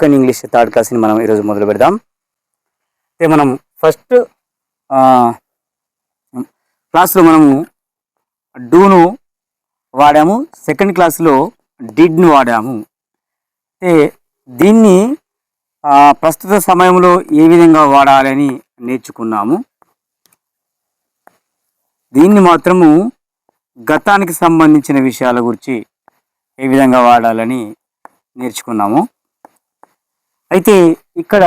Spoken English third క్లాస్ని మనం ఈరోజు మొదలు పెడదాం. అయితే మనం ఫస్ట్ క్లాస్లో మనము డూను వాడాము. సెకండ్ క్లాస్లో డిడ్ను వాడాము. అయితే దీన్ని ప్రస్తుత సమయంలో ఏ విధంగా వాడాలని నేర్చుకున్నాము. దీన్ని మాత్రము గతానికి సంబంధించిన విషయాల గురించి ఏ విధంగా వాడాలని నేర్చుకున్నాము. అయితే ఇక్కడ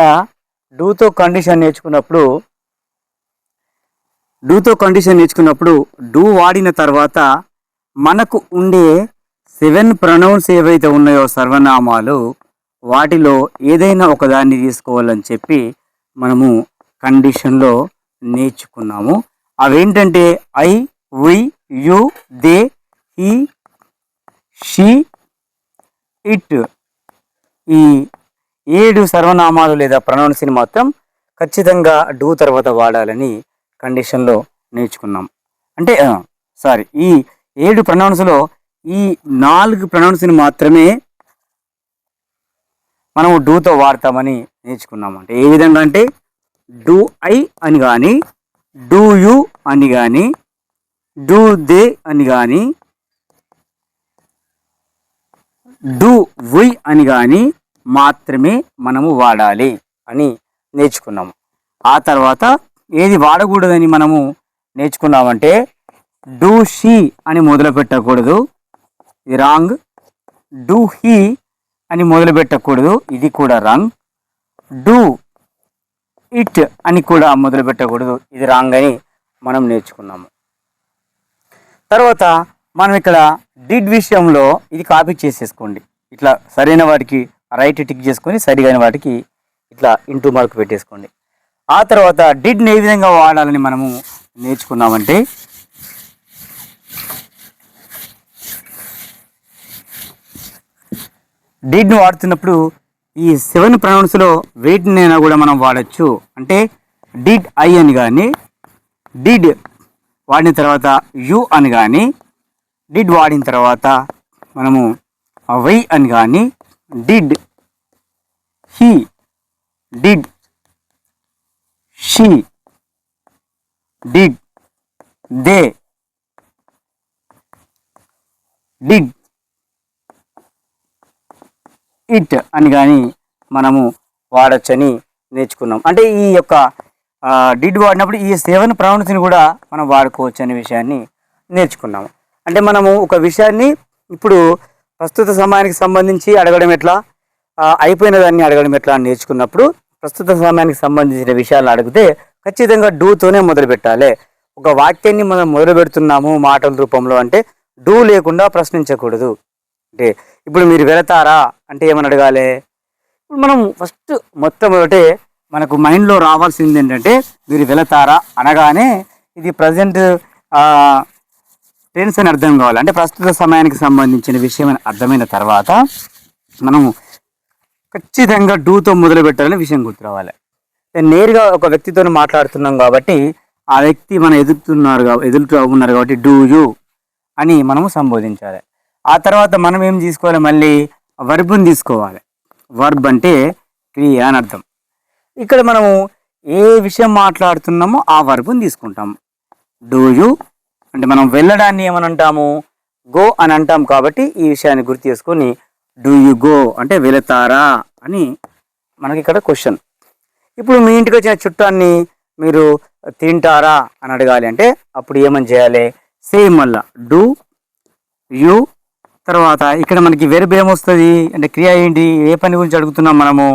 డూతో కండిషన్ నేర్చుకున్నప్పుడు డూతో కండిషన్ నేర్చుకున్నప్పుడు డూ వాడిన తర్వాత మనకు ఉండే సెవెన్ ప్రొనౌన్స్ ఏవైతే ఉన్నాయో సర్వనామాలు వాటిలో ఏదైనా ఒకదాన్ని తీసుకోవాలని చెప్పి మనము కండిషన్లో నేర్చుకున్నాము. అవేంటంటే I we you they he she it ఈ ఏడు సర్వనామాలు లేదా ప్రొనౌన్స్ని మాత్రం ఖచ్చితంగా డూ తర్వాత వాడాలని కండిషన్లో నేర్చుకున్నాం. అంటే సారీ ఈ ఏడు ప్రొనౌన్స్లో ఈ నాలుగు ప్రొనౌన్స్ని మాత్రమే మనము డూతో వాడతామని నేర్చుకున్నాం. అంటే ఏ విధంగా అంటే డూ ఐ అని కానీ డూ యు అని కానీ డూ దే అని కానీ డూ వి అని కానీ మాత్రమే మనము వాడాలి అని నేర్చుకున్నాము. ఆ తర్వాత ఏది వాడకూడదని మనము నేర్చుకున్నామంటే డూ షీ అని మొదలు పెట్టకూడదు ఇది రాంగ్. డూ హీ అని మొదలు పెట్టకూడదు ఇది కూడా రాంగ్. డూ ఇట్ అని కూడా మొదలు పెట్టకూడదు ఇది రాంగ్ అని మనం నేర్చుకున్నాము. తర్వాత మనం ఇక్కడ డిడ్ విషయంలో ఇది కాపీ చేసేసుకోండి. ఇట్లా సరైన వాటికి రైట్ టిక్ చేసుకొని సరిగైన వాటికి ఇట్లా ఇంటూ మార్క్ పెట్టేసుకోండి. ఆ తర్వాత డిడ్ని ఏ విధంగా వాడాలని మనము నేర్చుకున్నామంటే డిడ్ను వాడుతున్నప్పుడు ఈ సెవెన్ ప్రొనౌన్స్లో వేటినైనా కూడా మనం వాడచ్చు. అంటే డిడ్ ఐ అని కానీ డిడ్ వాడిన తర్వాత యు అని కానీ డిడ్ వాడిన తర్వాత మనము వై అని కానీ did he did she did they did it అని కానీ మనము వాడచ్చని నేర్చుకున్నాం. అంటే ఈ యొక్క డిడ్ వాడినప్పుడు ఈ సేవన ప్రౌన్స్ని కూడా మనం వాడుకోవచ్చు అనే విషయాన్ని నేర్చుకున్నాము. అంటే మనము ఒక విషయాన్ని ఇప్పుడు ప్రస్తుత సమయానికి సంబంధించి అడగడం ఎట్లా? అయిపోయిన దాన్ని అడగడం ఎట్లా అని నేర్చుకున్నప్పుడు ప్రస్తుత సమయానికి సంబంధించిన విషయాలను అడిగితే ఖచ్చితంగా డూతోనే మొదలు పెట్టాలి. ఒక వాక్యాన్ని మనం మొదలు పెడుతున్నాము మాటల రూపంలో అంటే డూ లేకుండా ప్రశ్నించకూడదు. అంటే ఇప్పుడు మీరు వెళతారా? అంటే ఏమని అడగాలి? ఇప్పుడు మనం ఫస్ట్ మొత్తం ఒకటే మనకు మైండ్లో రావాల్సింది ఏంటంటే మీరు వెళతారా? అనగానే ఇది ప్రజెంట్ ట్రెండ్స్ అని అర్థం కావాలి. అంటే ప్రస్తుత సమయానికి సంబంధించిన విషయం అని అర్థమైన తర్వాత మనము ఖచ్చితంగా డూతో మొదలు పెట్టాలని విషయం గుర్తురావాలి. నేరుగా ఒక వ్యక్తితో మాట్లాడుతున్నాం కాబట్టి ఆ వ్యక్తి మనం ఎదుగుతున్నారు కా- ఎదురుతూ ఉన్నారు కాబట్టి డూ యూ అని మనము సంబోధించాలి. ఆ తర్వాత మనం ఏం తీసుకోవాలి మళ్ళీ? వర్బ్ని తీసుకోవాలి. వర్బ్ అంటే క్రియ అని అర్థం. ఇక్కడ మనము ఏ విషయం మాట్లాడుతున్నామో ఆ వర్బ్ని తీసుకుంటాం డూ యూ అంటే మనం వెళ్ళడాన్ని ఏమని అంటాము గో అని అంటాం కాబట్టి ఈ విషయాన్ని గుర్తు చేసుకొని డూ యు గో అంటే వెళతారా అని మనకి ఇక్కడ క్వశ్చన్ ఇప్పుడు మీ ఇంటికి వచ్చిన చుట్టాన్ని మీరు తింటారా అని అడగాలి అంటే అప్పుడు ఏమని చేయాలి? సేమ్ మళ్ళా డూ యు తర్వాత ఇక్కడ మనకి వెరబ్ ఏమొస్తుంది అంటే క్రియ ఏంటి? ఏ పని గురించి అడుగుతున్నాం మనము?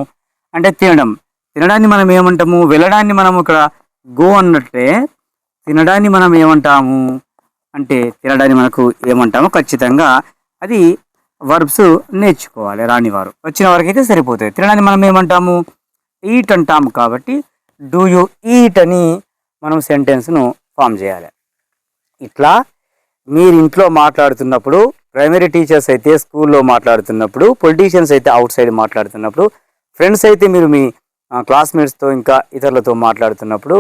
అంటే తినడం. తినడాన్ని మనం ఏమంటాము? వెళ్ళడాన్ని మనం ఇక్కడ గో అన్నట్టే తినడాన్ని మనం ఏమంటాము? అంటే తినడాన్ని మనకు ఏమంటామో ఖచ్చితంగా అది వర్బ్స్ నేర్చుకోవాలి రానివారు. వచ్చిన వారికి అయితే సరిపోతుంది తినడాన్ని మనం ఏమంటాము? ఈట్ అంటాము కాబట్టి డూ యూ ఈట్ అని మనం సెంటెన్స్ను ఫామ్ చేయాలి. ఇట్లా మీరు ఇంట్లో మాట్లాడుతున్నప్పుడు ప్రైమరీ టీచర్స్ అయితే స్కూల్లో మాట్లాడుతున్నప్పుడు పొలిటీషియన్స్ అయితే అవుట్ సైడ్ మాట్లాడుతున్నప్పుడు ఫ్రెండ్స్ అయితే మీరు మీ క్లాస్మేట్స్తో ఇంకా ఇతరులతో మాట్లాడుతున్నప్పుడు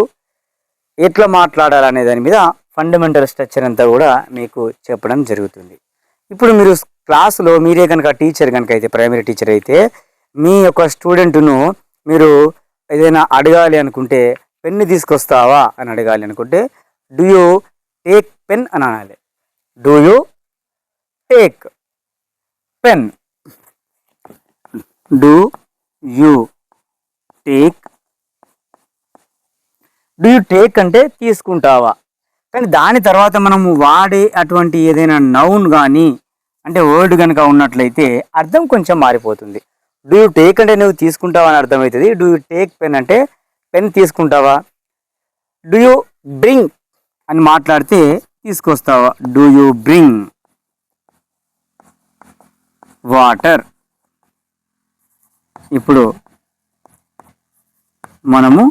ఎట్లా మాట్లాడాలనే దాని మీద ఫండమెంటల్ స్ట్రక్చర్ అంతా కూడా మీకు చెప్పడం జరుగుతుంది. ఇప్పుడు మీరు క్లాసులో మీరే కనుక టీచర్ కనుక అయితే ప్రైమరీ టీచర్ అయితే మీ యొక్క స్టూడెంట్ను మీరు ఏదైనా అడగాలి అనుకుంటే పెన్ను తీసుకొస్తావా అని అడగాలి అనుకుంటే డూ యూ టేక్ పెన్ అని అనాలి. Do you take pen do you take do you take అంటే తీసుకుంటావా? కానీ దాని తర్వాత మనము వాడే అటువంటి ఏదైనా నౌన్ కానీ అంటే వర్డ్ కనుక ఉన్నట్లయితే అర్థం కొంచెం మారిపోతుంది. డూ యూ టేక్ అంటే నువ్వు తీసుకుంటావా అని అర్థమవుతుంది. డూ యూ టేక్ పెన్ అంటే పెన్ తీసుకుంటావా? డూ యూ బ్రింగ్ అని మాట్లాడితే తీసుకొస్తావా? డూ యూ బ్రింగ్ వాటర్ ఇప్పుడు మనము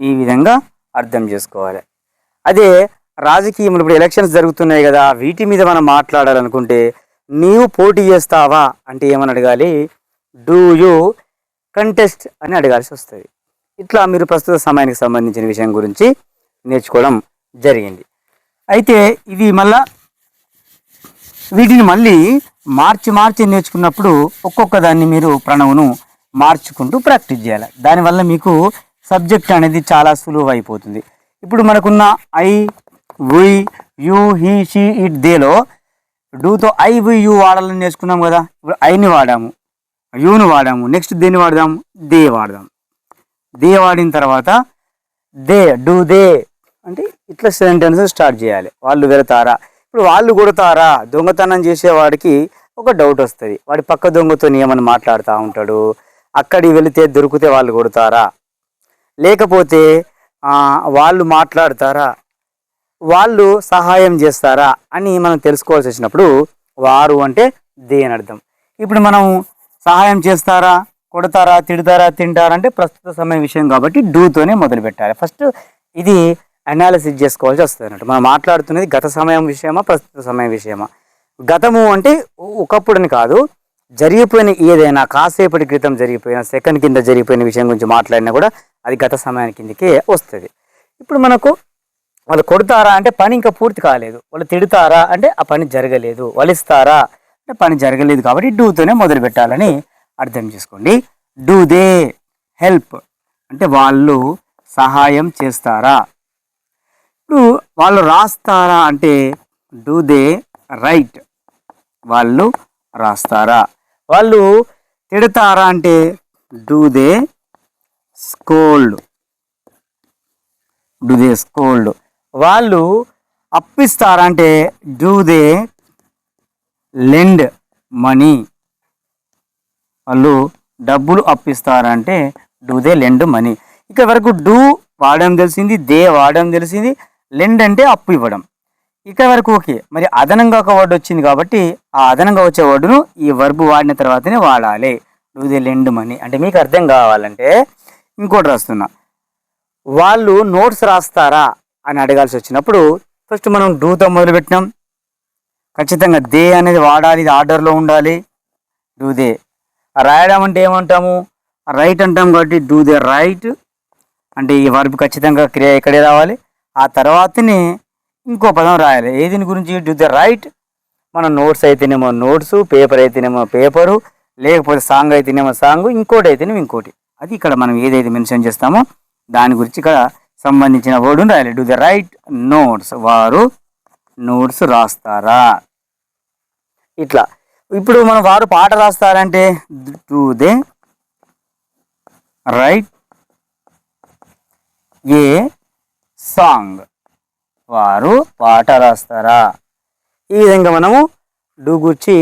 ఈ విధంగా అర్థం చేసుకోవాలి. అదే రాజకీయంలో ఇప్పుడు ఎలక్షన్స్ జరుగుతున్నాయి కదా వీటి మీద మనం మాట్లాడాలనుకుంటే నీవు పోటీ చేస్తావా అంటే ఏమని అడగాలి? డూ యూ కంటెస్ట్ అని అడగాల్సి వస్తుంది. ఇట్లా మీరు ప్రస్తుత సమయానికి సంబంధించిన విషయం గురించి నేర్చుకోవడం జరిగింది. అయితే ఇవి మళ్ళా వీటిని మళ్ళీ మార్చి మార్చి నేర్చుకున్నప్పుడు ఒక్కొక్క దాన్ని మీరు ప్రణవును మార్చుకుంటూ ప్రాక్టీస్ చేయాలి. దానివల్ల మీకు సబ్జెక్ట్ అనేది చాలా సులువు అయిపోతుంది. ఇప్పుడు మనకున్న I we you he she it దేలో డూతో ఐ వి యూ వాడాలని నేర్చుకున్నాం కదా. ఇప్పుడు ఐని వాడాము. యూని వాడాము. నెక్స్ట్ దేన్ని వాడదాం? దే వాడదాం. దే వాడిన తర్వాత దే డూ దే అంటే ఇట్లా సెంటెన్స్ స్టార్ట్ చేయాలి. వాళ్ళు వెళతారా? ఇప్పుడు వాళ్ళు కొడతారా? దొంగతనం చేసేవాడికి ఒక డౌట్ వస్తుంది. వాడి పక్క దొంగతో ఏమని మాట్లాడుతూ ఉంటాడు? అక్కడికి వెళితే దొరికితే వాళ్ళు కొడతారా? లేకపోతే వాళ్ళు మాట్లాడతారా? వాళ్ళు సహాయం చేస్తారా అని మనం తెలుసుకోవాల్సి వచ్చినప్పుడు వారు అంటే దే అని అర్థం. ఇప్పుడు మనం సహాయం చేస్తారా కొడతారా తిడతారా తింటారా అంటే ప్రస్తుత సమయం విషయం కాబట్టి డూతోనే మొదలు పెట్టాలి. ఫస్ట్ ఇది అనాలిసిస్ చేసుకోవాల్సి వస్తుంది అన్నట్టు. మనం మాట్లాడుతున్నది గత సమయం విషయమా ప్రస్తుత సమయం విషయమా? గతము అంటే ఒకప్పుడని కాదు జరిగిపోయిన ఏదైనా కాసేపటి క్రితం జరిగిపోయిన సెకండ్ కింద జరిగిపోయిన విషయం గురించి మాట్లాడినా కూడా అది గత సమయాని కిందకే వస్తుంది. ఇప్పుడు మనకు వాళ్ళు కొడతారా అంటే పని ఇంకా పూర్తి కాలేదు. వాళ్ళు తిడతారా అంటే ఆ పని జరగలేదు. వలిస్తారా అంటే పని జరగలేదు కాబట్టి డూతోనే మొదలు పెట్టాలని అర్థం చేసుకోండి. డూ దే హెల్ప్ అంటే వాళ్ళు సహాయం చేస్తారా? ఇప్పుడు వాళ్ళు రాస్తారా అంటే డూ దే రైట్ వాళ్ళు రాస్తారా? వాళ్ళు తిడతారా అంటే do they scold do they scold వాళ్ళు అప్పిస్తారా అంటే డూ దే లెండ్ మనీ వాళ్ళు డబ్బులు అప్పిస్తారంటే డూ దే లెండ్ మనీ ఇక వరకు డూ వాడడం తెలిసింది దే వాడడం తెలిసింది లెండ్ అంటే అప్పు ఇవ్వడం. ఇక వరకు ఓకే మరి అదనంగా ఒక వర్డ్ వచ్చింది కాబట్టి ఆ అదనంగా వచ్చే వర్డును ఈ వర్బు వాడిన తర్వాతనే వాడాలి. డూ దే లెండ్ మనీ అంటే మీకు అర్థం కావాలంటే ఇంకోటి రాస్తున్నా. వాళ్ళు నోట్స్ రాస్తారా? అని అడగాల్సి వచ్చినప్పుడు ఫస్ట్ మనం డూతో మొదలుపెట్టినాం. ఖచ్చితంగా దే అనేది వాడాలి ఇది ఆర్డర్లో ఉండాలి. Do they. రాయడం అంటే ఏమంటాము? రైట్ అంటాం కాబట్టి డూ దే రైట్. అంటే ఈ వర్బ్ ఖచ్చితంగా క్రియ ఇక్కడే రావాలి. ఆ తర్వాతనే ఇంకో పదం రాయాలి. ఏదిని దీని గురించి? Do they write. మన నోట్స్ అయితేనేమో నోట్స్ పేపర్ అయితేనేమో పేపరు లేకపోతే సాంగ్ అయితేనేమో సాంగ్ ఇంకోటి అయితేనేమో ఇంకోటి. అది ఇక్కడ మనం ఏదైతే మెన్షన్ చేస్తామో దాని గురించి ఇక్కడ సంబంధించిన వర్డ్ రాయాలి టు ద రైట్ నోట్స్ వారు నోట్స్ రాస్తారా? ఇట్లా. ఇప్పుడు మనం వారు పాట రాస్తారంటే do they write a song వారు పాట రాస్తారా? ఈ విధంగా మనము డూ గురించి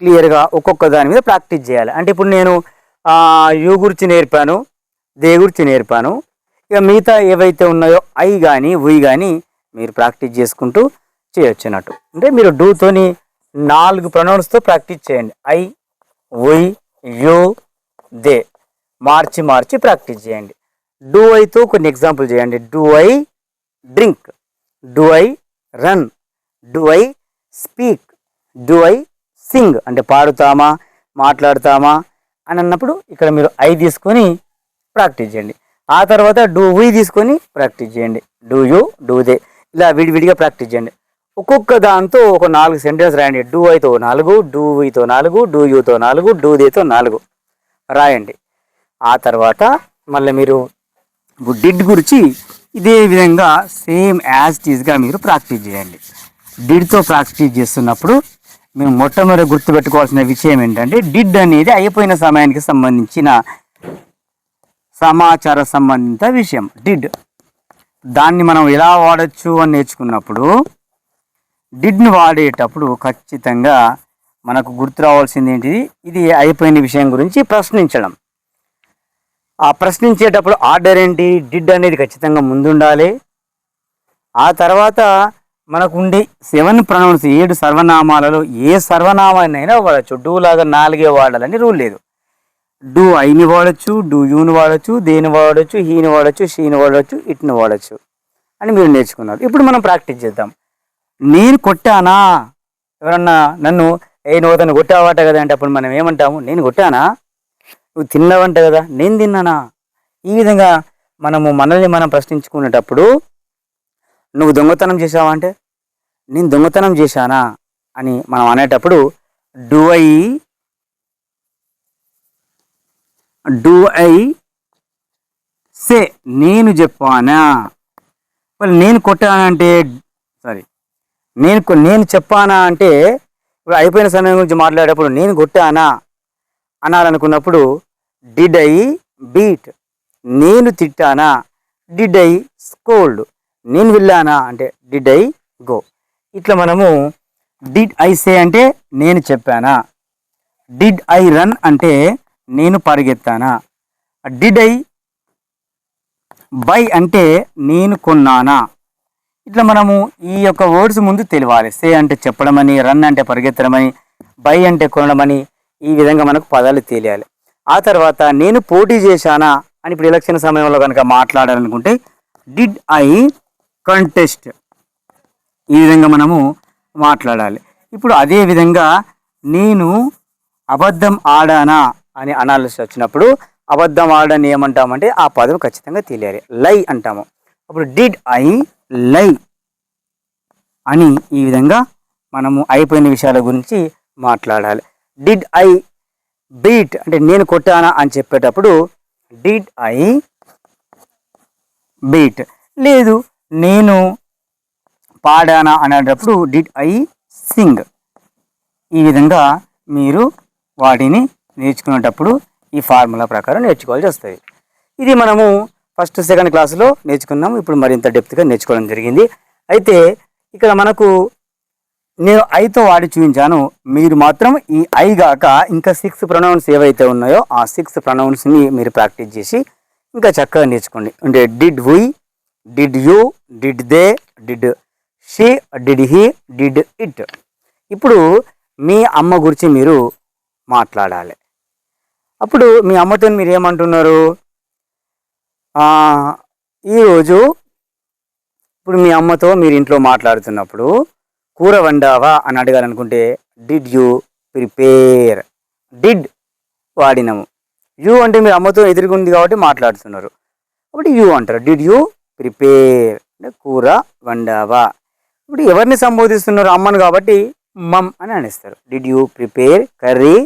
క్లియర్గా ఒక్కొక్క దాని మీద ప్రాక్టీస్ చేయాలి. అంటే ఇప్పుడు నేను యూ గురించి నేర్పాను దే గురించి నేర్పాను ఇక మిగతా ఏవైతే ఉన్నాయో ఐ కానీ ఉయ్ కానీ మీరు ప్రాక్టీస్ చేసుకుంటూ చేయొచ్చు అన్నట్టు అంటే మీరు డూతోని నాలుగు ప్రొనౌన్స్తో ప్రాక్టీస్ చేయండి. I we you they. మార్చి మార్చి ప్రాక్టీస్ చేయండి. డూ ఐతో కొన్ని ఎగ్జాంపుల్ చేయండి. Do I drink do I run do I speak do I sing అంటే పాడుతామా మాట్లాడతామా అని అన్నప్పుడు ఇక్కడ మీరు ఐ తీసుకొని ప్రాక్టీస్ చేయండి. ఆ తర్వాత డూ వీ తీసుకొని ప్రాక్టీస్ చేయండి. డూ యూ డూ దే ఇలా విడివిడిగా ప్రాక్టీస్ చేయండి. ఒక్కొక్క దాంతో ఒక నాలుగు సెంటెన్స్ రాయండి. డూ ఐతో నాలుగు డూ వీతో నాలుగు డూ యూతో నాలుగు డూ దేతో నాలుగు రాయండి. ఆ తర్వాత మళ్ళీ మీరు డిడ్ గురించి ఇదే విధంగా సేమ్ యాజ్ టీజ్గా మీరు ప్రాక్టీస్ చేయండి. డిడ్తో ప్రాక్టీస్ చేస్తున్నప్పుడు మేము మొట్టమొదటి గుర్తుపెట్టుకోవాల్సిన విషయం ఏంటంటే డిడ్ అనేది అయిపోయిన సమయానికి సంబంధించిన సమాచార సంబంధిత విషయం. డిడ్ దాన్ని మనం ఎలా వాడచ్చు అని నేర్చుకున్నప్పుడు డిడ్ని వాడేటప్పుడు ఖచ్చితంగా మనకు గుర్తు రావాల్సింది ఏంటిది? ఇది అయిపోయిన విషయం గురించి ప్రశ్నించడం. ఆ ప్రశ్నించేటప్పుడు ఆర్డర్ ఏంటి? డిడ్ అనేది ఖచ్చితంగా ముందుండాలి. ఆ తర్వాత మనకు ఉండే సెవెన్ ప్రొనౌన్స్ ఏడు సర్వనామాలలో ఏ సర్వనామాన్నైనా వాడచ్చు. డూ లాగా నాలుగే వాడాలని రూల్ లేదు. డూ ఐని వాడచ్చు డూ యూని వాడచ్చు దేని వాడచ్చు హీని వాడచ్చు షీని వాడచ్చు ఇట్ని వాడచ్చు అని మీరు నేర్చుకున్నారు. ఇప్పుడు మనం ప్రాక్టీస్ చేద్దాం. నేను కొట్టానా? ఎవరన్నా నన్ను ఏ నువ్వు అతను కొట్టావాట కదా అంటే అప్పుడు మనం ఏమంటాము? నేను కొట్టానా? నువ్వు తిన్నావంట కదా? నేను తిన్నానా? ఈ విధంగా మనము మనల్ని మనం ప్రశ్నించుకునేటప్పుడు నువ్వు దొంగతనం చేసావా అంటే? నేను దొంగతనం చేశానా? అని మనం అనేటప్పుడు do I do I say. నేను చెప్పానా? మరి నేను కొట్టానంటే సారీ నేను నేను చెప్పానా అంటే ఇప్పుడు అయిపోయిన సమయం గురించి మాట్లాడేటప్పుడు నేను కొట్టానా? అనాలనుకున్నప్పుడు డిడ్ ఐ బీట్ నేను తిట్టానా? డిడ్ ఐ స్కోల్డ్ నేను వెళ్ళానా? అంటే డిడ్ ఐ గో ఇట్లా మనము డిడ్ ఐ సే అంటే నేను చెప్పానా? డిడ్ ఐ రన్ అంటే నేను పరిగెత్తానా? డిడ్ ఐ బై అంటే నేను కొన్నానా? ఇట్లా మనము ఈ యొక్క వర్డ్స్ ముందు తెలియాలి. సే అంటే చెప్పడం అని రన్ అంటే పరిగెత్తడం అని బై అంటే కొనడం అని ఈ విధంగా మనకు పదాలు తెలియాలి. ఆ తర్వాత నేను పోటీ చేశానా అని ఇప్పుడు ఎలక్షన్ సమయంలో కనుక మాట్లాడాలనుకుంటే డిడ్ ఐ కంటెస్ట్ ఈ విధంగా మనము మాట్లాడాలి. ఇప్పుడు అదే విధంగా నేను అబద్ధం ఆడానా? అని అనాలిసిస్ వచ్చినప్పుడు అబద్ధం ఆడని ఏమంటామంటే ఆ పదం ఖచ్చితంగా తెలియాలి. లై అంటాము. అప్పుడు డిడ్ ఐ లై అని ఈ విధంగా మనము అయిపోయిన విషయాల గురించి మాట్లాడాలి. డిడ్ ఐ బీట్ అంటే నేను కొట్టానా అని చెప్పేటప్పుడు డిడ్ ఐ బీట్ లేదు నేను పాడానా అనేటప్పుడు డిడ్ ఐ సింగ్ ఈ విధంగా మీరు వాటిని నేర్చుకునేటప్పుడు ఈ ఫార్ములా ప్రకారం నేర్చుకోవాల్సి వస్తుంది. ఇది మనము ఫస్ట్ సెకండ్ క్లాసులో నేర్చుకున్నాము. ఇప్పుడు మరింత డెప్త్గా నేర్చుకోవడం జరిగింది. అయితే ఇక్కడ మనకు నేను ఐతో వాడి చూపించాను. మీరు మాత్రం ఈ ఐ గాక ఇంకా సిక్స్ ప్రొనౌన్స్ ఏవైతే ఉన్నాయో ఆ సిక్స్ ప్రొనౌన్స్ని మీరు ప్రాక్టీస్ చేసి ఇంకా చక్కగా నేర్చుకోండి. అంటే did we did you did they did she did he did it ఇప్పుడు మీ అమ్మ గురించి మీరు మాట్లాడాలి. అప్పుడు మీ అమ్మతో మీరు ఏమంటున్నారు ఈరోజు ఇప్పుడు మీ అమ్మతో మీరు ఇంట్లో మాట్లాడుతున్నప్పుడు కూర వండావా అని అడగాలనుకుంటే డిడ్ యూ ప్రిపేర్ డిడ్ వాడినాము. యూ అంటే మీరు అమ్మతో ఎదురుగుంది కాబట్టి మాట్లాడుతున్నారు. కాబట్టి యూ అంటారు. డిడ్ యూ ప్రిపేర్ అంటే కూర వండావా? ఇప్పుడు ఎవరిని సంబోధిస్తున్నారు అమ్మను కాబట్టి మమ్ అని అనేస్తారు. Did you prepare curry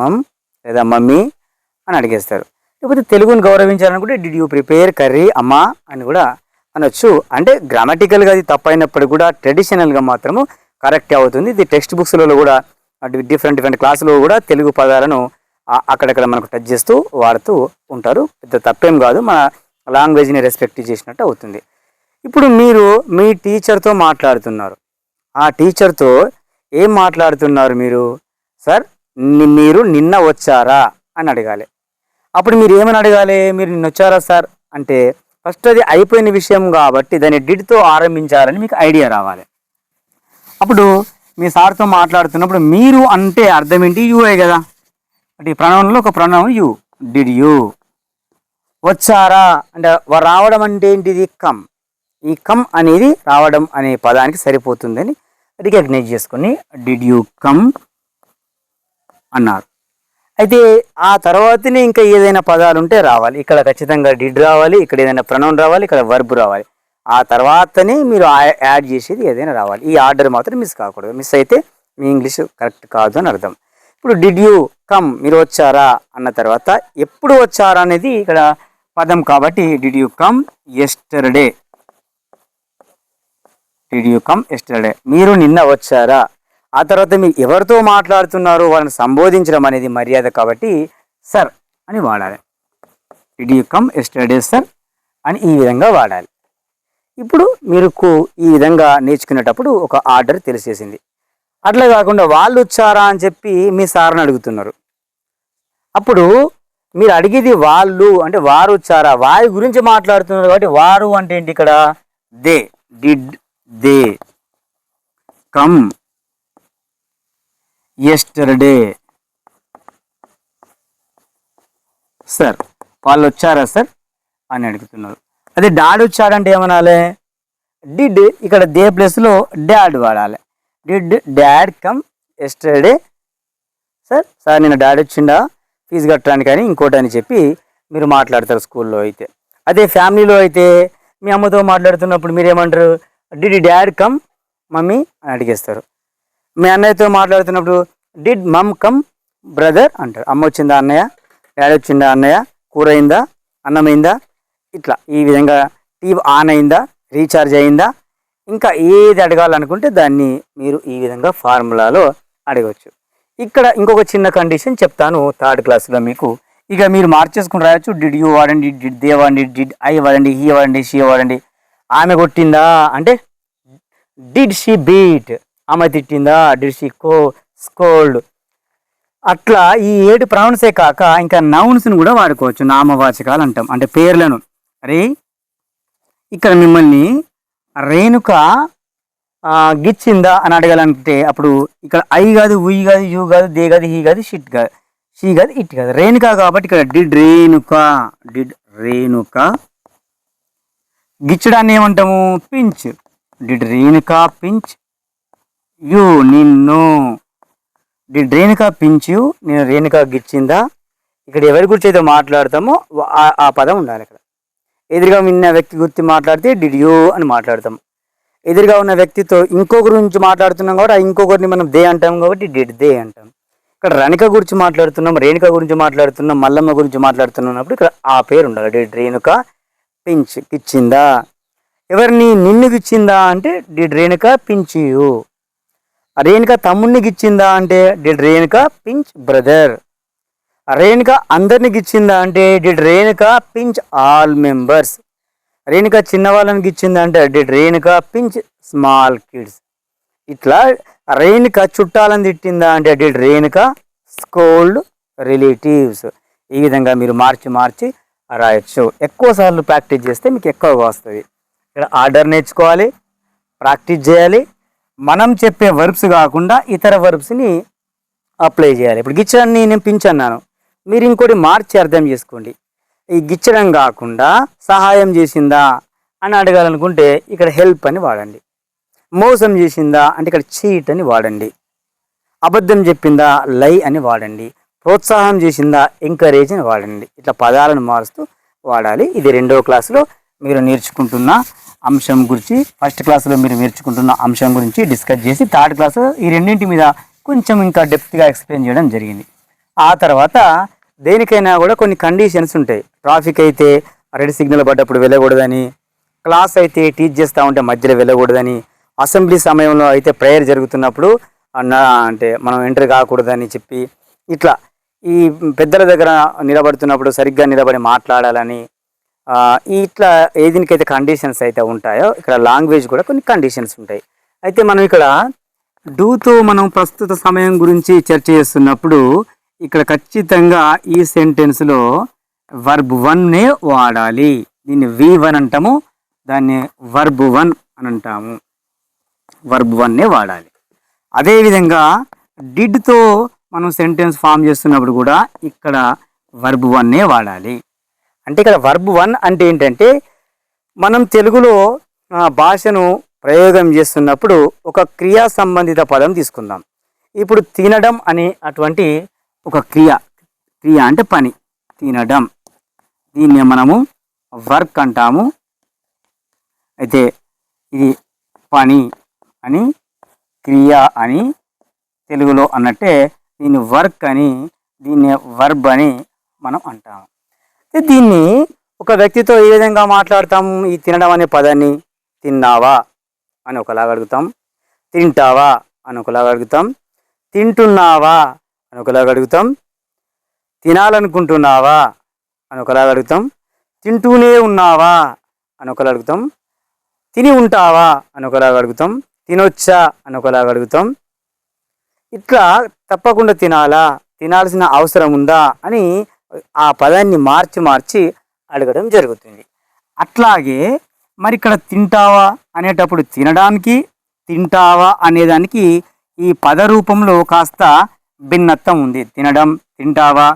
mum లేదా మమ్మీ? అని అడిగేస్తారు. లేకపోతే తెలుగుని గౌరవించాలనుకుంటే did you prepare curry amma? అని కూడా అనొచ్చు. అంటే గ్రామటికల్గా అది తప్పైనప్పుడు కూడా ట్రెడిషనల్గా మాత్రము కరెక్ట్ అవుతుంది. ఇది టెక్స్ట్ బుక్స్లలో కూడా డిఫరెంట్ డిఫరెంట్ క్లాసులో కూడా తెలుగు పదాలను అక్కడక్కడ మనకు టచ్ చేస్తూ వాడుతూ ఉంటారు. పెద్ద తప్పేం కాదు. మన లాంగ్వేజ్ని రెస్పెక్ట్ చేసినట్టు అవుతుంది. ఇప్పుడు మీరు మీ టీచర్తో మాట్లాడుతున్నారు. ఆ టీచర్తో ఏం మాట్లాడుతున్నారు మీరు? సార్ మీరు నిన్న వచ్చారా? అని అడగాలి. అప్పుడు మీరు ఏమని అడగాలి? మీరు నిన్న వచ్చారా సార్? అంటే ఫస్ట్ అది అయిపోయిన విషయం కాబట్టి దాన్ని డిడ్తో ఆరంభించాలని మీకు ఐడియా రావాలి. అప్పుడు మీ సార్తో మాట్లాడుతున్నప్పుడు మీరు అంటే అర్థం ఏంటి? యూఏ కదా? అంటే ఈ ప్రణవంలో ఒక ప్రణవం యు డిడ్ యూ వచ్చారా? అంటే రావడం అంటే ఏంటిది? కమ్ ఈ కమ్ అనేది రావడం అనే పదానికి సరిపోతుందని రికగ్నైజ్ చేసుకొని డిడ్ యూ కమ్ అన్నారు. అయితే ఆ తర్వాతనే ఇంకా ఏదైనా పదాలు ఉంటే రావాలి. ఇక్కడ ఖచ్చితంగా డిడ్ రావాలి ఇక్కడ ఏదైనా ప్రణవం రావాలి ఇక్కడ వర్బ్ రావాలి. ఆ తర్వాతనే మీరు ఆ- యాడ్ చేసేది ఏదైనా రావాలి. ఈ ఆర్డర్ మాత్రం మిస్ కాకూడదు. మిస్ అయితే మీ ఇంగ్లీష్ కరెక్ట్ కాదు అని అర్థం. ఇప్పుడు డిడ్ యూ కమ్ మీరు వచ్చారా అన్న తర్వాత ఎప్పుడు వచ్చారా అనేది ఇక్కడ పదం కాబట్టి did you come yesterday did you come yesterday మీరు నిన్న వచ్చారా? ఆ తర్వాత మీరు ఎవరితో మాట్లాడుతున్నారు వాళ్ళని సంబోధించడం అనేది మర్యాద కాబట్టి సర్ అని వాడాలి. Did you come yesterday sir అని ఈ విధంగా వాడాలి. ఇప్పుడు మీరు ఈ విధంగా నేర్చుకునేటప్పుడు ఒక ఆర్డర్ తెలిసేసింది. అట్లా కాకుండా వాళ్ళు వచ్చారా అని చెప్పి మీ సార్ని అడుగుతున్నారు. అప్పుడు మీరు అడిగేది వాళ్ళు అంటే వారు వచ్చారా? వారి గురించి మాట్లాడుతున్నారు కాబట్టి వారు అంటే ఏంటి ఇక్కడ? They did they come yesterday sir వాళ్ళు వచ్చారా సార్ అని అడుగుతున్నారు. అదే డాడ్ వచ్చాడంటే ఏమనాలి? డిడ్ ఇక్కడ దే ప్లేస్లో డాడ్ వాడాలి. Did dad come yesterday sir sir నేను డాడ్ వచ్చిండా? ఫీజు కట్టడానికి కానీ ఇంకోటి అని చెప్పి మీరు మాట్లాడతారు స్కూల్లో అయితే. అదే ఫ్యామిలీలో అయితే మీ అమ్మతో మాట్లాడుతున్నప్పుడు మీరు ఏమంటారు డిడ్ డాడ్ కమ్ మమ్మీ అని అడిగేస్తారు. మీ అన్నయ్యతో మాట్లాడుతున్నప్పుడు డిడ్ మమ్ కమ్ బ్రదర్ అంటారు. అమ్మ వచ్చిందా అన్నయ్య? డాడీ వచ్చిందా అన్నయ్య? కూర అయిందా అన్నమైందా? ఇట్లా ఈ విధంగా టీవీ ఆన్ అయిందా? రీఛార్జ్ అయిందా? ఇంకా ఏది అడగాలనుకుంటే దాన్ని మీరు ఈ విధంగా ఫార్ములాలో అడగవచ్చు ఇక్కడ ఇంకొక చిన్న కండిషన్ చెప్తాను థర్డ్ క్లాస్లో మీకు. ఇక మీరు మార్చేసుకుని రాయొచ్చు. డిడ్ యూ వాడండి? డిడ్ దే వాడండి? డిడ్ ఐ వాడండి? హీ వాడండి? షీ వాడండి? ఆమె కొట్టిందా? అంటే డిడ్ షీ బీట్ ఆమె తిట్టిందా? డిషి కో స్కోల్డ్ అట్లా ఈ ఏడు ప్రౌన్సే కాక ఇంకా నౌన్స్ని కూడా వాడుకోవచ్చు. నామవాచకాలు అంటాం. అంటే పేర్లను. అరే ఇక్కడ మిమ్మల్ని రేణుక గిచ్చిందా అని అడగాలంటే అప్పుడు ఇక్కడ ఐ కాదు ఉయ్ కాదు యూ కాదు దే కాదు హీ కాదు షిట్ కాదు. షీ కాదు ఇట్ కాదు. రేణుక కాబట్టి ఇక్కడ డిడ్ రేణుక డిడ్ రేణుక. గిచ్చడాన్ని ఏమంటాము? Pinch. Did Renuka pinch. You నిన్ను. ది రేణుకా పించు నేను రేణుక గిచ్చిందా? ఇక్కడ ఎవరి గురించి అయితే మాట్లాడతామో ఆ- ఆ పదం ఉండాలి ఇక్కడ ఎదురుగా ఉన్న వ్యక్తి గురించి మాట్లాడితే డిడ్ యూ అని మాట్లాడతాం ఎదురుగా ఉన్న వ్యక్తితో ఇంకొకరి గురించి మాట్లాడుతున్నాం కాబట్టి ఆ ఇంకొకరిని మనం దే అంటాం కాబట్టి డిడ్ దే అంటాం. ఇక్కడ రణిక గురించి మాట్లాడుతున్నాం రేణుక గురించి మాట్లాడుతున్నాం మల్లమ్మ గురించి మాట్లాడుతున్నప్పుడు ఇక్కడ ఆ పేరు ఉండాలి. డిడ్ రేణుక పించ్ ఇచ్చిందా ఎవరిని నిన్ను ఇచ్చిందా అంటే did Renuka pinch you. Renuka తమ్ముడికి ఇచ్చిందా అంటే did Renuka pinch brother. Renuka అందరికి ఇచ్చిందా అంటే did Renuka pinch all members. Renuka చిన్న వాళ్ళకి ఇచ్చిందా అంటే did Renuka pinch small kids. ఇట్లా రేణుక చుట్టాలని తిట్టిందా అంటే డిడ్ రేణుక స్కోల్డ్ రిలేటివ్స్. ఈ విధంగా మీరు మార్చి మార్చి రాయొచ్చు. ఎక్కువ సార్లు ప్రాక్టీస్ చేస్తే మీకు ఎక్కువగా వస్తుంది. ఇక్కడ ఆర్డర్ నేర్చుకోవాలి ప్రాక్టీస్ చేయాలి మనం చెప్పే వర్బ్స్ కాకుండా ఇతర వర్బ్స్ని అప్లై చేయాలి. ఇప్పుడు గిచ్చడాన్ని నేను పించ్ అన్నాను మీరు ఇంకోటి మార్చి అర్థం చేసుకోండి. ఈ గిచ్చడం కాకుండా సహాయం చేసిందా అని అడగాలనుకుంటే ఇక్కడ హెల్ప్ అని వాడండి. మోసం చేసిందా అంటే ఇక్కడ చీట్ అని వాడండి. అబద్ధం చెప్పిందా? లై అని వాడండి. ప్రోత్సాహం చేసిందా? ఎంకరేజ్ అని వాడండి. ఇట్లా పదాలను మారుస్తూ వాడాలి. ఇది రెండవ క్లాసులో మీరు నేర్చుకుంటున్న అంశం గురించి ఫస్ట్ క్లాస్లో మీరు నేర్చుకుంటున్న అంశం గురించి డిస్కస్ చేసి థర్డ్ క్లాస్ ఈ రెండింటి మీద కొంచెం ఇంకా డెప్త్గా ఎక్స్ప్లెయిన్ చేయడం జరిగింది. ఆ తర్వాత దేనికైనా కూడా కొన్ని కండిషన్స్ ఉంటాయి. ట్రాఫిక్ అయితే రెడ్ సిగ్నల్ పడ్డప్పుడు వెళ్ళకూడదని క్లాస్ అయితే టీచ్ చేస్తూ ఉంటే మధ్యలో వెళ్ళకూడదని అసెంబ్లీ సమయంలో అయితే ప్రేయర్ జరుగుతున్నప్పుడు అంటే మనం ఎంటర్ కాకూడదని చెప్పి ఇట్లా ఈ పెద్దల దగ్గర నిలబడుతున్నప్పుడు సరిగ్గా నిలబడి మాట్లాడాలని ఇట్లా ఏ దీనికైతే కండిషన్స్ అయితే ఉంటాయో ఇక్కడ లాంగ్వేజ్ కూడా కొన్ని కండిషన్స్ ఉంటాయి. అయితే మనం ఇక్కడ డూతో మనం ప్రస్తుత సమయం గురించి చర్చ చేస్తున్నప్పుడు ఇక్కడ ఖచ్చితంగా ఈ సెంటెన్స్లో వర్బ్ వన్నే వాడాలి. దీన్ని వి వన్ అంటాము దాన్ని వర్బ్ వన్ అని అంటాము. వర్బ్ వన్నే వాడాలి. అదేవిధంగా డిడ్తో మనం సెంటెన్స్ ఫామ్ చేస్తున్నప్పుడు కూడా ఇక్కడ వర్బ్ వన్నే వాడాలి. అంటే ఇక్కడ వర్బ్ వన్ అంటే ఏంటంటే మనం తెలుగులో భాషను ప్రయోగం చేస్తున్నప్పుడు ఒక క్రియా సంబంధిత పదం తీసుకుందాం. ఇప్పుడు తినడం అనే అటువంటి ఒక క్రియ క్రియ అంటే పని. తినడం. దీన్ని మనము వర్క్ అంటాము. అయితే ఇది పని అని క్రియ అని తెలుగులో అన్నట్టే దీన్ని వర్క్ అని దీన్ని వర్బ్ అని మనం అంటాము. దీన్ని ఒక వ్యక్తితో ఏ విధంగా మాట్లాడతాం? ఈ తినడం అనే పదాన్ని తిన్నావా? అని ఒకలాగా అడుగుతాం. తింటావా? అని ఒకలాగా అడుగుతాం. తింటున్నావా? అని ఒకలాగా అడుగుతాం. తినాలనుకుంటున్నావా? అని ఒకలాగా అడుగుతాం. తింటూనే ఉన్నావా? అని ఒకలా అడుగుతాం. తిని ఉంటావా? అని ఒకలాగా అడుగుతాం. తినొచ్చా? అని ఒకలాగా అడుగుతాం. ఇట్లా తప్పకుండా తినాలా? తినాల్సిన అవసరం ఉందా? అని ఆ పదాన్ని మార్చి మార్చి అడగడం జరుగుతుంది. అట్లాగే మరి ఇక్కడ తింటావా అనేటప్పుడు తినడానికి తింటావా అనేదానికి ఈ పద రూపంలో కాస్త భిన్నత్వం ఉంది. తినడం తింటావా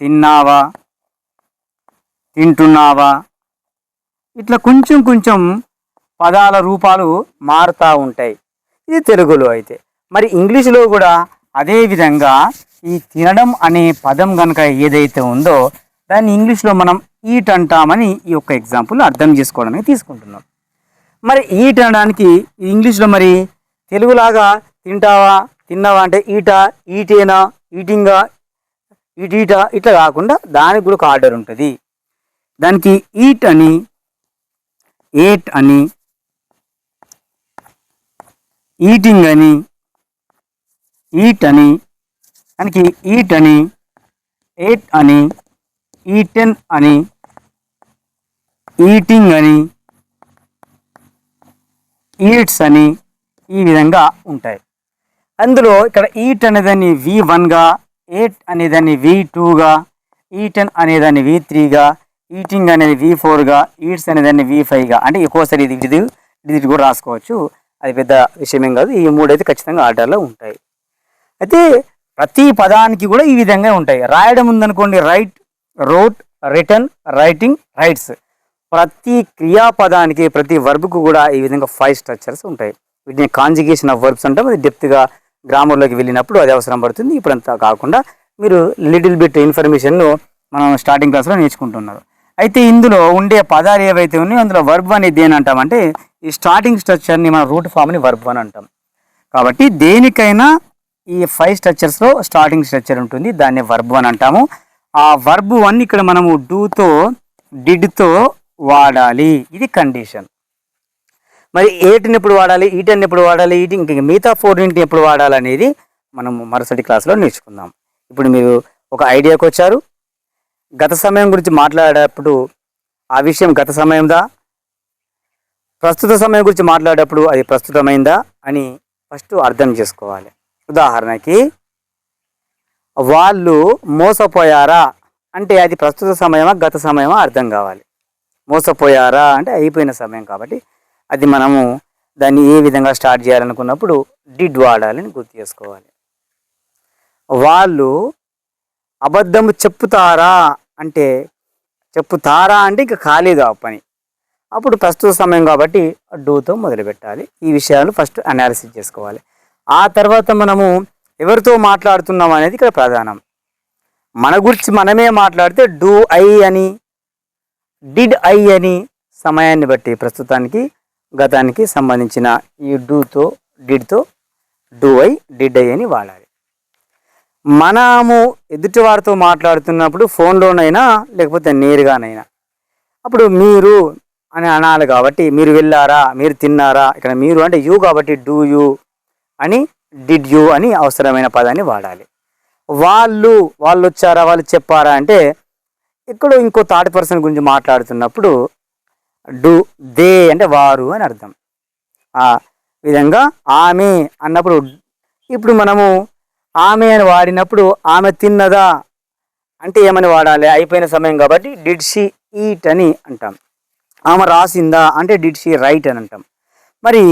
తిన్నావా తింటున్నావా? ఇట్లా కొంచెం కొంచెం పదాల రూపాలు మారుతూ ఉంటాయి. ఇది తెలుగులో అయితే. మరి ఇంగ్లీషులో కూడా అదే విధంగా ఈ తినడం అనే పదం కనుక ఏదైతే ఉందో దాన్ని ఇంగ్లీష్లో మనం ఈట్ అంటామని ఈ యొక్క ఎగ్జాంపుల్ అర్థం చేసుకోవడానికి తీసుకుంటున్నాం. మరి ఈట్ అనడానికి ఇంగ్లీష్లో మరి తెలుగులాగా తింటావా తిన్నావా అంటే ఈటా ఈటేనా ఈటింగా ఈటీటా ఇట్లా కాకుండా దానికి కూడా ఒక ఆర్డర్ ఉంటుంది. దానికి ఈట్ అని ఏట్ అని ఈటింగ్ అని ఈట్ అని దానికి ఈట్ అని ఎయిట్ అని ఈటెన్ అని ఈటింగ్ అని ఈట్స్ అని ఈ విధంగా ఉంటాయి. అందులో ఇక్కడ ఈట్ అనేదాన్ని వి వన్గా ఎయిట్ అనేదాన్ని వి టూగా ఈటెన్ అనేదాన్ని వి త్రీగా ఈటింగ్ అనేది వి ఫోర్గా ఈట్స్ అనేదాన్ని వి ఫైవ్గా అంటే ఒక్కోసారి ఇది ఇది ఇది కూడా రాసుకోవచ్చు. అది పెద్ద విషయమేం కాదు. ఈ మూడు అయితే ఖచ్చితంగా ఆర్డర్లో ఉంటాయి. అయితే ప్రతి పదానికి కూడా ఈ విధంగా ఉంటాయి. రాయడం ఉందనుకోండి write wrote written writing writes ప్రతి క్రియాపదానికి ప్రతి వర్బ్కు కూడా ఈ విధంగా ఫైవ్ స్ట్రక్చర్స్ ఉంటాయి. వీటిని కాంజిగేషన్ ఆఫ్ వర్బ్స్ అంటాం. అది డెప్త్గా గ్రామర్లోకి వెళ్ళినప్పుడు అది అవసరం పడుతుంది. ఇప్పుడు అంతా కాకుండా మీరు లిటిల్ బిట్ ఇన్ఫర్మేషన్ను మనం స్టార్టింగ్ క్లాస్లో నేర్చుకుంటున్నారు. అయితే ఇందులో ఉండే పదాలు ఏవైతే ఉన్నాయో అందులో వర్బ్ అనేది దేని అంటామంటే ఈ స్టార్టింగ్ స్ట్రక్చర్ని మన రూట్ ఫామ్ని వర్బ్ అని అంటాం. కాబట్టి దేనికైనా ఈ ఫైవ్ స్ట్రక్చర్స్లో స్టార్టింగ్ స్ట్రక్చర్ ఉంటుంది. దాన్ని వర్బ్ అని అంటాము. ఆ వర్బ్ వన్ ఇక్కడ మనము డూతో డిడ్తో వాడాలి. ఇది కండిషన్ మరి ఏటిని ఎప్పుడు వాడాలి? ఈటని ఎప్పుడు వాడాలి? ఈటి ఇంక మిగతా ఫోర్నింటిని ఎప్పుడు వాడాలి అనేది మనం మరుసటి క్లాస్లో నేర్చుకుందాం. ఇప్పుడు మీరు ఒక ఐడియాకి వచ్చారు. గత సమయం గురించి మాట్లాడేటప్పుడు ఆ విషయం గత సమయందా? ప్రస్తుత సమయం గురించి మాట్లాడేటప్పుడు అది ప్రస్తుతమైందా? అని ఫస్ట్ అర్థం చేసుకోవాలి. ఉదాహరణకి వాళ్ళు మోసపోయారా అంటే అది ప్రస్తుత సమయమా గత సమయమా అర్థం కావాలి. మోసపోయారా అంటే అయిపోయిన సమయం కాబట్టి అది మనము దాన్ని ఏ విధంగా స్టార్ట్ చేయాలనుకున్నప్పుడు డిడ్ వాడాలని గుర్తు చేసుకోవాలి. వాళ్ళు అబద్ధము చెప్పుతారా అంటే చెప్పుతారా అంటే ఇంకా కాలేదు ఆ పని. అప్పుడు ప్రస్తుత సమయం కాబట్టి డూతో మొదలుపెట్టాలి. ఈ విషయాలు ఫస్ట్ అనాలిసిస్ చేసుకోవాలి. ఆ తర్వాత మనము ఎవరితో మాట్లాడుతున్నాం అనేది ఇక్కడ ప్రధానం. మన గురించి మనమే మాట్లాడితే డూ ఐ అని డిడ్ ఐ అని సమయాన్ని బట్టి ప్రస్తుతానికి గతానికి సంబంధించిన ఈ డూతో డిడ్తో డూ ఐ డిడ్ ఐ అని వాడాలి. మనము ఎదుటివారితో మాట్లాడుతున్నప్పుడు ఫోన్లోనైనా లేకపోతే నేరుగానైనా. అప్పుడు మీరు అని అనాలి కాబట్టి మీరు వెళ్ళారా మీరు తిన్నారా ఇక్కడ మీరు అంటే యూ కాబట్టి డూ యూ అని డిడ్ యూ అని అవసరమైన పదాన్ని వాడాలి. వాళ్ళు వాళ్ళు వచ్చారా వాళ్ళు చెప్పారా అంటే ఇక్కడ ఇంకో థర్డ్ పర్సన్ గురించి మాట్లాడుతున్నప్పుడు డు దే అంటే వారు అని అర్థం. ఆ విధంగా ఆమె అన్నప్పుడు ఇప్పుడు మనము ఆమె అని వాడినప్పుడు ఆమె తిన్నదా అంటే ఏమని వాడాలి? అయిపోయిన సమయం కాబట్టి డిడ్ షీ ఈట్ అని అంటాం. ఆమె రాసిందా అంటే డిడ్ షీ రైట్ అని అంటాం. మరి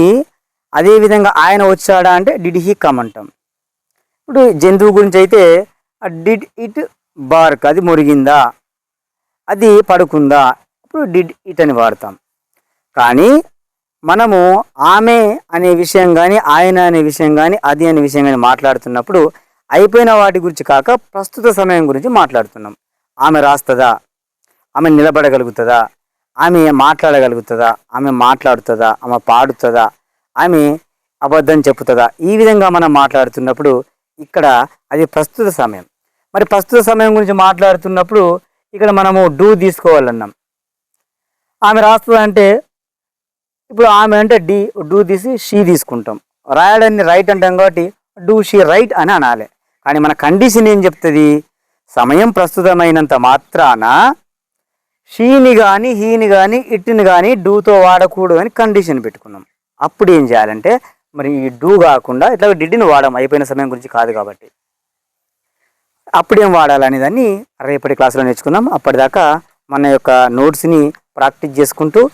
అదేవిధంగా ఆయన వచ్చాడా అంటే డిడ్ హీ కమ్ అంటాం. ఇప్పుడు జంతువు గురించి అయితే డిడ్ ఇట్ బార్క్ అది మురిగిందా? అది పడుకుందా? ఇప్పుడు డిడ్ ఇట్ అని వాడతాం. కానీ మనము ఆమె అనే విషయం కానీ ఆయన అనే విషయం కానీ అది అనే విషయం కానీ మాట్లాడుతున్నప్పుడు అయిపోయిన వాటి గురించి కాక ప్రస్తుత సమయం గురించి మాట్లాడుతున్నాం. ఆమె రాస్తుందా? ఆమె నిలబడగలుగుతుందా? ఆమె మాట్లాడగలుగుతుందా? ఆమె మాట్లాడుతుందా? ఆమె పాడుతుందా? ఆమె అబద్ధం చెప్పుతుందా? ఈ విధంగా మనం మాట్లాడుతున్నప్పుడు ఇక్కడ అది ప్రస్తుత సమయం. మరి ప్రస్తుత సమయం గురించి మాట్లాడుతున్నప్పుడు ఇక్కడ మనము డూ తీసుకోవాలన్నాం. ఆమె రాస్తుందంటే ఇప్పుడు ఆమె అంటే డి డూ తీసి షీ తీసుకుంటాం. రాయడాన్ని రైట్ అంటాం కాబట్టి డూ షీ రైట్ అని అనాలి. కానీ మన కండిషన్ ఏం చెప్తుంది? సమయం ప్రస్తుతమైనంత మాత్రాన షీని కానీ హీని కానీ ఇట్ని కానీ డూతో వాడకూడదు అని కండిషన్ పెట్టుకున్నాం. అప్పుడు ఏం చేయాలంటే మరి ఈ డూ కాకుండా ఇట్లా డిడ్డిని వాడడం అయిపోయిన సమయం గురించి కాదు కాబట్టి. అప్పుడేం వాడాలనే దాన్ని రేపటి క్లాసులో నేర్చుకుందాం. అప్పటిదాకా మన యొక్క నోట్స్ని ప్రాక్టీస్ చేసుకుంటూ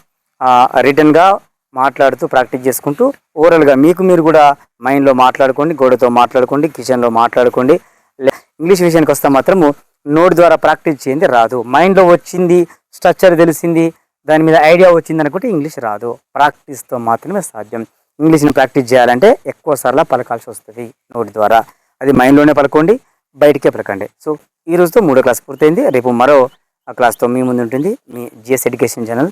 రిటర్న్గా మాట్లాడుతూ ప్రాక్టీస్ చేసుకుంటూ ఓవరాల్గా మీకు మీరు కూడా మైండ్లో మాట్లాడుకోండి గోడతో మాట్లాడుకోండి కిచెన్లో మాట్లాడుకోండి. లే- ఇంగ్లీష్ విషయానికి వస్తే మాత్రము నోట్ ద్వారా ప్రాక్టీస్ చేయండి రాదు. మైండ్లో వచ్చింది స్ట్రక్చర్ తెలిసింది దాని మీద ఐడియా వచ్చింది అనుకుంటే ఇంగ్లీష్ రాదు. ప్రాక్టీస్తో మాత్రమే సాధ్యం. ఇంగ్లీష్ని ప్రాక్టీస్ చేయాలంటే ఎక్కువ సార్లు పలకాల్సి వస్తుంది నోటి ద్వారా. అది మైండ్లోనే పలకండి బయటికే పలకండి. సో ఈ రోజుతో మూడో క్లాస్ పూర్తయింది. రేపు మరో క్లాస్తో మీ ముందు ఉంటుంది మీ జిఎస్ ఎడ్యుకేషన్ ఛానల్.